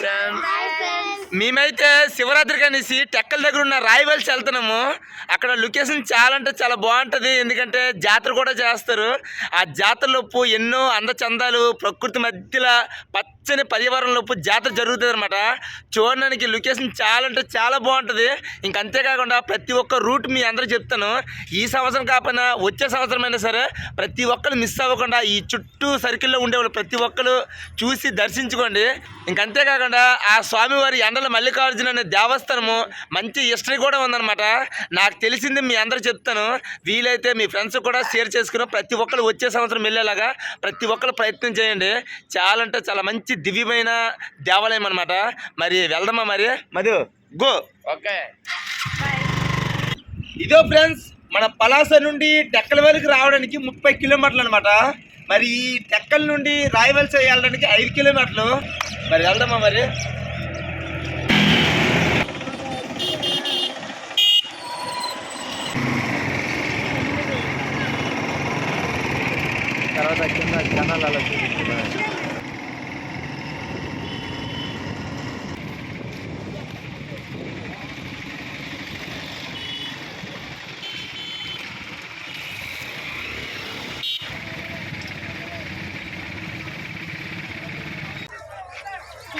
Friends మేమైతే శివరాత్రికి అనేసి టెక్కల దగ్గర ఉన్న రాయవల్స్ వెళ్తున్నాము. అక్కడ లొకేషన్ చాలా అంటే చాలా బాగుంటుంది. ఎందుకంటే జాతర కూడా చేస్తారు. ఆ జాతరలోపు ఎన్నో అందచందాలు ప్రకృతి మధ్యలో పచ్చని పర్యావరణలోపు జాతర జరుగుతుంది అనమాట చూడడానికి లొకేషన్ చాలా అంటే చాలా బాగుంటుంది. ఇంక అంతేకాకుండా ప్రతి ఒక్క రూట్ మీ అందరూ చెప్తాను. ఈ సంవత్సరం కాకపోయినా వచ్చే సంవత్సరమైనా సరే ప్రతి ఒక్కరు మిస్ అవ్వకుండా ఈ చుట్టూ సర్కిల్లో ఉండేవాళ్ళు ప్రతి ఒక్కరు చూసి దర్శించుకోండి. ఇంక అంతేకాకుండా ఆ స్వామివారి ఎండల మల్లికార్జున అనే దేవస్థానము మంచి హిస్టరీ కూడా ఉందన్నమాట. నాకు తెలిసింది మీ అందరూ చెప్తాను. వీలైతే మీ ఫ్రెండ్స్ కూడా షేర్ చేసుకుని ప్రతి ఒక్కరు వచ్చే సంవత్సరం వెళ్ళేలాగా ప్రతి ఒక్కరు ప్రయత్నం చేయండి. చాలా అంటే చాలా మంచి దివ్యమైన దేవాలయం అనమాట మరి వెళ్దామా మరి? Madhu go okay. ఇదో ఫ్రెండ్స్ మన పలాస నుండి టెక్కల వరకు రావడానికి ముప్పై కిలోమీటర్లు అనమాట మరి ఈ టెక్కల నుండి రాయవలస వెళ్ళడానికి ఐదు కిలోమీటర్లు. మరి వెళ్దామా మరి? తర్వాత కింద జనాలు అలా చూపిస్తున్నారు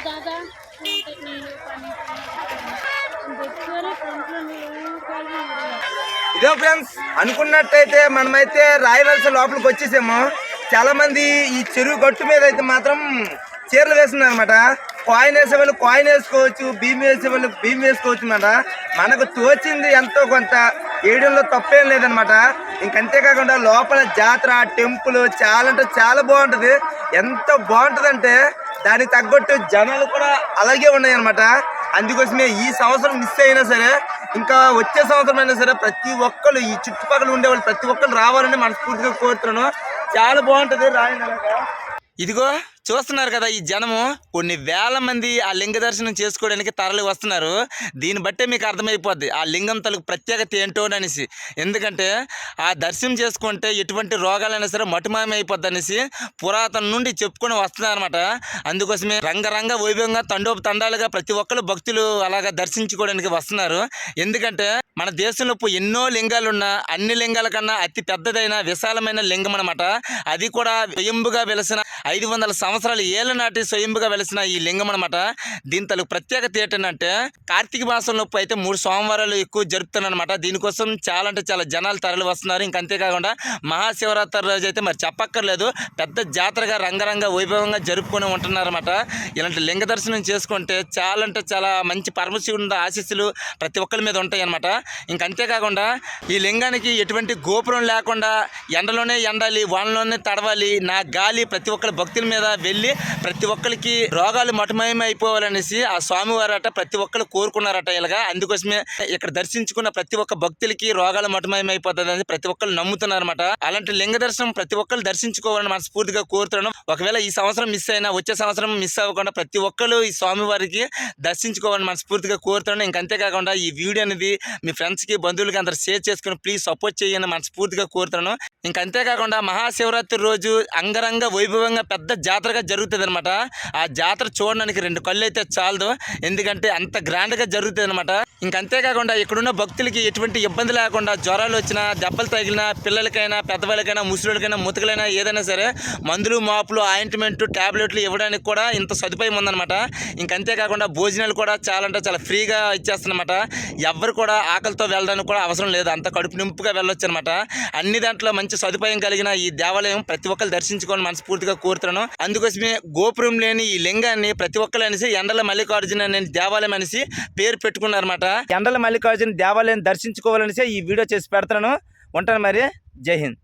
దాదా నేను పని పెట్టుకొని ఫ్రంట్లో నేను కాల్ ఇదో ఫ్రెండ్స్ అనుకున్నట్టయితే మనమైతే రాయవలస లోపలికి వచ్చేసాము చాలా మంది ఈ చెరువు గట్టు మీద అయితే మాత్రం చీరలు వేస్తున్నారు అనమాట కాయిన్ వేసే వాళ్ళు కాయిన్ వేసుకోవచ్చు భీమ్ వేసే వాళ్ళు భీమ్ వేసుకోవచ్చు అనమాట మనకు తోచింది ఎంతో కొంత వేయడంలో తప్పేం లేదనమాట ఇంకంతేకాకుండా లోపల జాతర టెంపుల్ చాలా అంటే చాలా బాగుంటుంది. ఎంత బాగుంటుందంటే దానికి తగ్గట్టు జనాలు కూడా అలాగే ఉన్నాయన్నమాట. అందుకోసమే ఈ సంవత్సరం మిస్ అయినా సరే ఇంకా వచ్చే సంవత్సరం అయినా సరే ప్రతి ఒక్కరు ఈ చుట్టుపక్కల ఉండేవాళ్ళు ప్రతి ఒక్కరు రావాలని మనస్ఫూర్తిగా కోరుతున్నాను. చాలా బాగుంటుంది రాయన ఇదిగో చూస్తున్నారు కదా ఈ జనము కొన్ని వేల మంది ఆ లింగ దర్శనం చేసుకోవడానికి తరలి వస్తున్నారు. దీన్ని బట్టే మీకు అర్థమైపోద్ది ఆ లింగం తలకు ప్రత్యేకత ఏంటో అనేసి. ఎందుకంటే ఆ దర్శనం చేసుకుంటే ఎటువంటి రోగాలైనా సరే మటుమాయం అయిపోద్ది అనేసి పురాతన నుండి చెప్పుకొని వస్తున్నారనమాట అందుకోసమే రంగరంగ వైభవంగా తండోపు తండాలుగా ప్రతి ఒక్కరు భక్తులు అలాగా దర్శించుకోవడానికి వస్తున్నారు. ఎందుకంటే మన దేశంలో ఎన్నో లింగాలున్న అన్ని లింగాల కన్నా అతి పెద్దదైన విశాలమైన లింగం అనమాట అది కూడా స్వయంభుగా వెలిసిన ఐదు వందల సంవత్సరాల ఏళ్ళ నాటి స్వయంభుగా వెలిసిన ఈ లింగం అనమాట దీని తలకు ప్రత్యేకత ఏంటంటే కార్తీక మాసంలో అయితే మూడు సోమవారాలు ఎక్కువ జరుపుతున్నారనమాట దీనికోసం చాలా అంటే చాలా జనాలు తరలి వస్తున్నారు. ఇంక అంతేకాకుండా మహాశివరాత్రి రోజు అయితే మరి చెప్పక్కర్లేదు. పెద్ద జాతరగా రంగరంగ వైభవంగా జరుపుకొని ఉంటున్నారన్నమాట. ఇలాంటి లింగ దర్శనం చేసుకుంటే చాలా అంటే చాలా మంచి పరమశివుని ఆశీస్సులు ప్రతి ఒక్కరి మీద ఉంటాయి అనమాట ఇంక అంతేకాకుండా ఈ లింగానికి ఎటువంటి గోపురం లేకుండా ఎండలోనే ఎండాలి వానలోనే తడవాలి నా గాలి ప్రతి ఒక్కరి భక్తుల మీద వెళ్ళి ప్రతి ఒక్కరికి రోగాలు మటుమయం అయిపోవాలనేసి ఆ స్వామివారట ప్రతి ఒక్కరు కోరుకున్నారట ఇలాగా. అందుకోసమే ఇక్కడ దర్శించుకున్న ప్రతి ఒక్క భక్తులకి రోగాలు మటుమయం అయిపోతుంది ప్రతి ఒక్కరు నమ్ముతున్నారన్నమాట. అలాంటి లింగ దర్శనం ప్రతి ఒక్కరు దర్శించుకోవాలని మనస్ఫూర్తిగా కోరుతున్నాను. ఒకవేళ ఈ సంవత్సరం మిస్ అయినా వచ్చే సంవత్సరం మిస్ అవ్వకుండా ప్రతి ఒక్కరు ఈ స్వామివారికి దర్శించుకోవాలని మనస్ఫూర్తిగా కోరుతున్నాను. ఇంకంతేకాకుండా ఈ వీడియో అనేది మీ ఫ్రెండ్స్కి బంధువులకి అందరు షేర్ చేసుకుని ప్లీజ్ సపోర్ట్ చేయని మనస్ఫూర్తిగా కోరుతున్నాను. ఇంక అంతేకాకుండా మహాశివరాత్రి రోజు అంగరంగ వైభవంగా పెద్ద జాతరగా జరుగుతుంది అనమాట ఆ జాతర చూడడానికి రెండు కళ్ళు అయితే చాలదు. ఎందుకంటే అంత గ్రాండ్గా జరుగుతుంది అనమాట ఇంకంతేకాకుండా ఇక్కడున్న భక్తులకి ఎటువంటి ఇబ్బంది లేకుండా జ్వరాలు వచ్చినా దెబ్బలు తగిలినా పిల్లలకైనా పెద్దవాళ్ళకైనా ముసలికైనా ముతకలైనా ఏదైనా సరే మందులు మాపులు ఆయింట్మెంట్ టాబ్లెట్లు ఇవ్వడానికి కూడా ఇంత సదుపాయం ఉందన్నమాట. ఇంకంతేకాకుండా భోజనాలు కూడా చాలా అంటే చాలా ఫ్రీగా ఇచ్చేస్తున్నమాట. ఎవరు కూడా ఆకలితో వెళ్ళడానికి కూడా అవసరం లేదు. అంత కడుపు నింపుగా వెళ్ళొచ్చు అనమాట అన్ని దాంట్లో మంచి సదుపాయం కలిగిన ఈ దేవాలయం ప్రతి ఒక్కరు దర్శించుకొని మనస్ఫూర్తిగా కోరుతున్నాను. అందుకోసమే గోపురం లేని ఈ లింగాన్ని ప్రతి ఒక్కరు అనేసి ఎండల మల్లికార్జున అనే దేవాలయం అనేసి పేరు పెట్టుకున్నారన్నమాట. ఎండల మల్లికార్జున దేవాలయం దర్శించుకోవాలనేసి ఈ వీడియో చేసి పెడతాను. ఉంటాను మరి. జై హింద్.